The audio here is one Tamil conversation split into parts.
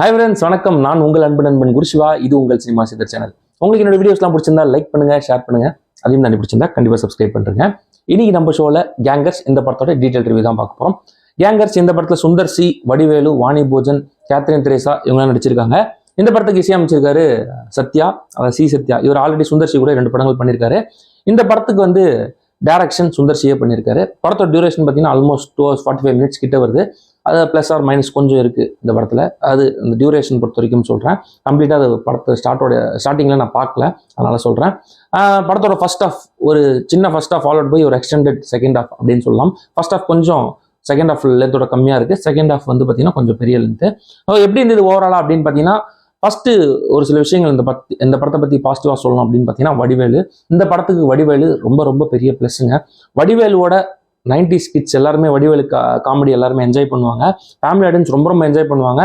ஹாய் ஃப்ரெண்ட்ஸ் வணக்கம். நான் உங்கள் அன்பு நண்பன் குருஷிவா இது உங்கள் சினிமா சித்தர் சேனல். உங்களுக்கு என்னோட வீடியோஸ்லாம் பிடிச்சிருந்தா லைக் பண்ணுங்க ஷேர் பண்ணுங்க. அதையும் நான் பிடிச்சிருந்தா கண்டிப்பாக சப்ஸ்கிரைப் பண்ணுறேங்க இன்னைக்கு நம்ம ஷோவில் கேங்கர்ஸ் இந்த படத்தோட டீட்டெயில் ரிவ்யூ தான் பார்க்க போகிறோம் கேங்கர்ஸ் இந்த படத்தில் சுந்தர் சி வடிவேலு வாணி போஜன் கேத்ரின் திரேசா இவங்களாம் நடிச்சிருக்காங்க. இந்த படத்துக்கு இசையமைச்சிருக்காரு சத்யா அதாவது சி சத்யா. இவர் ஆல்ரெடி சுந்தர் சி கூட ரெண்டு படங்கள் பண்ணியிருக்காரு. இந்த படத்துக்கு வந்து டேரக்ஷன் சுந்தர் சியே பண்ணியிருக்காரு. படத்தோட டியூரேஷன் பார்த்தீங்கன்னா almost two forty five minutes கிட்ட வருது. அது ப்ளஸ் ஆர் மைனஸ் கொஞ்சம் இருக்குது இந்த படத்தில். அது இந்த டியூரேஷன் பொறுத்த வரைக்கும் சொல்கிறேன் கம்ப்ளீட்டாக அது படத்தை ஸ்டார்ட்டோட ஸ்டார்டிங்கில் நான் பார்க்கல. அதனால் சொல்கிறேன் படத்தோட ஃபர்ஸ்ட் ஆஃப் ஒரு சின்ன ஃபஸ்ட் ஆஃப் ஃபாலோட் போய் ஒரு எக்ஸ்டெண்டட் செகண்ட் ஆஃப் அப்படின்னு சொல்லலாம். ஃபர்ஸ்ட் ஆஃப் கொஞ்சம் செகண்ட் ஆஃப் லென்த்தோட கம்மியாக இருக்குது செகண்ட் ஆஃப் வந்து பார்த்தீங்கன்னா கொஞ்சம் பெரிய லென்த்து எப்படி இருந்தது ஓவராலாக அப்படின்னு பார்த்தீங்கன்னா ஃபஸ்ட்டு ஒரு சில விஷயங்கள் இந்த பத்தி இந்த படத்தை பற்றி பாசிட்டிவாக சொல்லணும் அப்படின்னு பார்த்தீங்கன்னா வடிவேலு. இந்த படத்துக்கு வடிவேலு ரொம்ப ரொம்ப பெரிய ப்ளஸ்ஸுங்க வடிவேலுவோட நைன்டி கிட்ஸ் எல்லாருமே வடிவேலு காமெடி எல்லாருமே என்ஜாய் பண்ணுவாங்க. ஃபேமிலி ஆடியன்ஸ் ரொம்ப ரொம்ப என்ஜாய் பண்ணுவாங்க.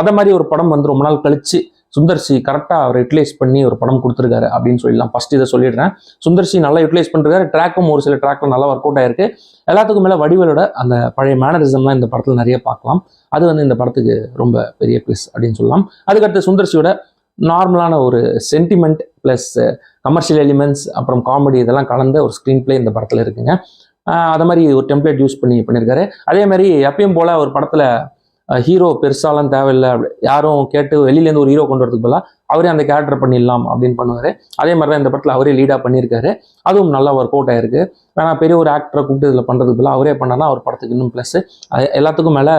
அதை மாதிரி ஒரு படம் வந்து ரொம்ப நாள் கழிச்சு சுந்தர்சி கரெக்டாக அவர் யூட்டிலைஸ் பண்ணி ஒரு படம் கொடுத்துருக்காரு அப்படின்னு சொல்லலாம் ஃபஸ்ட் இதை சொல்லிடுறேன். சுந்தர்சி நல்லா யூட்டிலைஸ் பண்ணுறாரு ட்ராக்கும் ஒரு சில ட்ராக்ல நல்லா ஒர்க் அவுட் ஆயிருக்கு. எல்லாத்துக்கும் மேலே வடிவேலோட அந்த பழைய மேனரிசம்லாம் இந்த படத்தில் நிறைய பார்க்கலாம். அது வந்து இந்த படத்துக்கு ரொம்ப பெரிய ப்ளஸ் அப்படின்னு சொல்லலாம். அதுக்கடுத்து சுந்தர்சியோட நார்மலான ஒரு சென்டிமெண்ட் ப்ளஸ் கமர்ஷியல் எலிமெண்ட்ஸ் அப்புறம் காமெடி இதெல்லாம் கலந்த ஒரு ஸ்க்ரீன் பிளே இந்த படத்தில் இருக்குங்க. அதை மாதிரி ஒரு டெம்ப்ளேட் யூஸ் பண்ணி பண்ணியிருக்காரு அதே மாதிரி எப்பயும் போல் ஒரு படத்தில் ஹீரோ பெருசாலாம் தேவையில்லை. அப்படி யாரும் கேட்டு வெளியிலேருந்து ஒரு ஹீரோ கொண்டு வரதுக்கு பதிலாக அவரே அந்த கேரக்டர் பண்ணிடலாம் அப்படின்னு பண்ணுவார். அதே மாதிரி தான் இந்த படத்தில் அவரே லீடாக பண்ணியிருக்காரு அதுவும் நல்லா ஒர்க் அவுட் ஆயிருக்கு. வேணா பெரிய ஒரு ஆக்டரை கூப்பிட்டு இதில் பண்ணுறதுக்கு பதிலாக அவரே பண்ணனா அவர் படத்துக்கு இன்னும் ப்ளஸ் எல்லாத்துக்கும் மேலே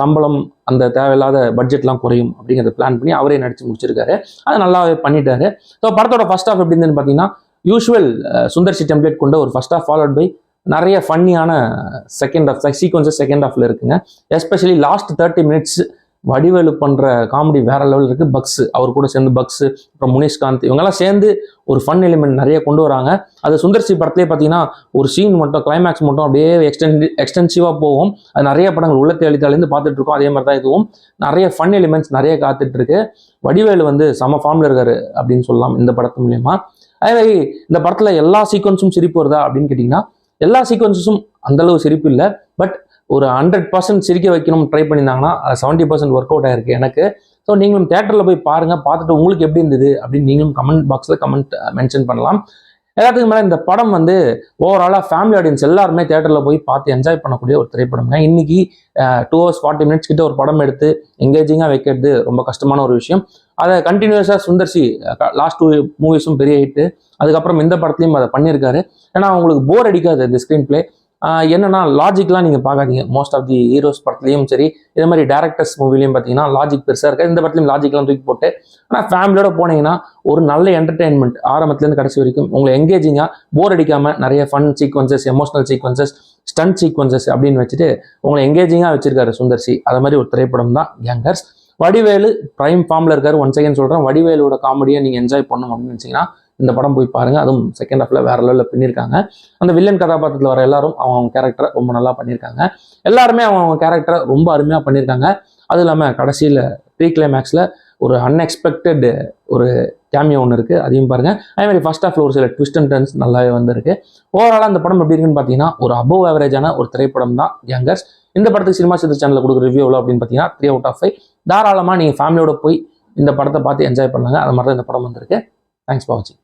சம்பளம் அந்த தேவையில்லாத பட்ஜெட்லாம் குறையும் அப்படிங்கிறத பிளான் பண்ணி அவரே நடித்து முடிச்சிருக்காரு. அதை நல்லாவே பண்ணிட்டாரு. ஸோ படத்தோட ஃபர்ஸ்ட் ஆஃப் எப்படி இருந்துன்னு பார்த்தீங்கன்னா யூஸ்வல் சுந்தர்சி டெம்ப்ளேட் கொண்ட ஒரு ஃபர்ஸ்ட் ஆஃப் ஃபாலோட் பை நிறைய ஃபன்னியான செகண்ட் ஆஃப் சீக்வன்ஸஸ் செகண்ட் ஆஃப்ல இருக்குங்க. Especially last thirty minutes Vadivelu பண்ணுற காமெடி வேற லெவல் இருக்குது பக்ஸ் அவர் கூட சேர்ந்து பக்ஸ் அப்புறம் முனிஷ்காந்த் இவங்கெல்லாம் சேர்ந்து ஒரு ஃபன் எலிமெண்ட் நிறைய கொண்டு வராங்க. அது சுந்தர்சி படத்துலேயே பார்த்தீங்கன்னா ஒரு சீன் மட்டும் கிளைமேக்ஸ் மட்டும் அப்படியே எக்ஸ்டென்டி எக்ஸ்டென்சிவாக போகும். அது நிறைய படங்கள் உள்ளத்தை அளித்தாலேருந்து பார்த்துட்டு இருக்கோம். அதே மாதிரி தான் இதுவும். நிறைய ஃபன் எலிமெண்ட்ஸ் நிறைய காத்துட்டு இருக்கு. வடிவேலு வந்து சம ஃபார்மில் இருக்காரு அப்படின்னு சொல்லலாம் இந்த படத்து மூலயமா. அதே மாதிரி இந்த படத்தில் எல்லா சீக்வன்ஸும் சிரிப்பு வருதா அப்படின்னு கேட்டிங்கன்னா எல்லா சீக்வன்சஸும் அந்தளவு சிரிப்பு இல்லை. பட் ஒரு ஹண்ட்ரட் பர்சன்ட் சிரிக்க வைக்கணும் ட்ரை பண்ணியிருந்தாங்கன்னா செவன்ட்டி பர்சன்ட் ஒர்க் அவுட் ஆயிருக்கு எனக்கு. ஸோ நீங்களும் தேட்டரில் போய் பாருங்கள் பார்த்துட்டு உங்களுக்கு எப்படி இருந்தது அப்படின்னு நீங்களும் கமெண்ட் பாக்ஸில் கமெண்ட் மென்ஷன் பண்ணலாம். எல்லாத்துக்கும் மேலே இந்த படம் வந்து ஓவராலாக ஃபேமிலி ஆடியன்ஸ் எல்லாருமே தேட்டரில் போய் பார்த்து என்ஜாய் பண்ணக்கூடிய ஒரு திரைப்படம்ங்க இன்னைக்கு டூ ஹவர்ஸ் ஃபார்ட்டி மினிட்ஸ் கிட்ட ஒரு படம் எடுத்து எங்கேஜிங்காக வைக்கிறது ரொம்ப கஷ்டமான ஒரு விஷயம். அதை கண்டினியூஸாக சுந்தர்சி லாஸ்ட் டூ மூவிஸும் பெரிய ஹிட்டு அதுக்கப்புறம் இந்த படத்துலையும் அதை பண்ணியிருக்காரு. ஏன்னா அவங்களுக்கு போர் அடிக்காது இந்த ஸ்க்ரீன் பிளே என்னன்னா லாஜிக்லாம் நீங்கள் பார்க்காதீங்க. மோஸ்ட் ஆஃப் தி ஹீரோஸ் படத்துலையும் சரி இதே மாதிரி டேரக்டர்ஸ் மூவிலையும் பார்த்தீங்கன்னா லாஜிக் பெருசாக இருக்கா. இந்த படத்துலையும் லாஜிக்லாம் தூக்கி போட்டு ஆனால் ஃபேமிலியோட போனீங்கன்னா ஒரு நல்ல என்டர்டெயின்மெண்ட் ஆரம்பத்துலேருந்து கடைசி வரைக்கும் உங்களை எங்கேஜிங்காக போர் அடிக்காமல் நிறைய fun sequences emotional sequences stunt sequences அப்படின்னு வச்சுட்டு உங்களை எங்கேஜிங்காக வச்சிருக்காரு சுந்தர்சி. அது மாதிரி ஒரு திரைப்படம் தான் கேங்கர்ஸ் வடிவேலு ப்ரைம் ஃபார்மில் இருக்காரு ஒன் செகண்ட் சொல்கிறேன் வடிவேலோட காமெடியை நீங்கள் என்ஜாய் பண்ணணும் அப்படின்னு நினச்சிங்கன்னா இந்த படம் போய் பாருங்க. அதுவும் செகண்ட் ஹாஃப்ல வேற லெவலில் பண்ணியிருக்காங்க. அந்த வில்லன் கதாபாத்திரத்தில் வர எல்லாரும் அவங்க கேரக்டரை ரொம்ப நல்லா பண்ணியிருக்காங்க. எல்லாருமே அவங்க கேரக்டரை ரொம்ப அருமையாக பண்ணியிருக்காங்க. அது இல்லாமல் கடைசியில் ப்ரீ கிளைமேக்ஸில் ஒரு அன்எக்ஸ்பெக்டட் ஒரு கேமியா ஒன்று இருக்குது அதையும் பாருங்க. அதே மாதிரி ஃபர்ஸ்ட் ஆஃப்ல ஒரு சில ட்விஸ்ட் அண்ட் டர்ன்ஸ் நல்லாவே வந்திருக்கு. ஓவராலாக அந்த படம் எப்படி இருக்குன்னு பார்த்தீங்கன்னா ஒரு அபோவ் ஆவரேஜான ஒரு திரைப்படம் தான் யங்கர்ஸ் இந்த படத்துக்கு சினிமா சித்திர சேனலில் கொடுக்குற ரிவ்யூ எவ்வளோ அப்படின்னு பார்த்தீங்கன்னா த்ரீ அவுட் ஆஃப் ஃபைவ் தாராளமாக நீங்கள் ஃபேமிலியோட போய் இந்த படத்தை பார்த்து என்ஜாய் பண்ணாங்க அது மாதிரி தான் இந்த படம் வந்திருக்கு. தேங்க்ஸ் ஃபார் வாட்சிங்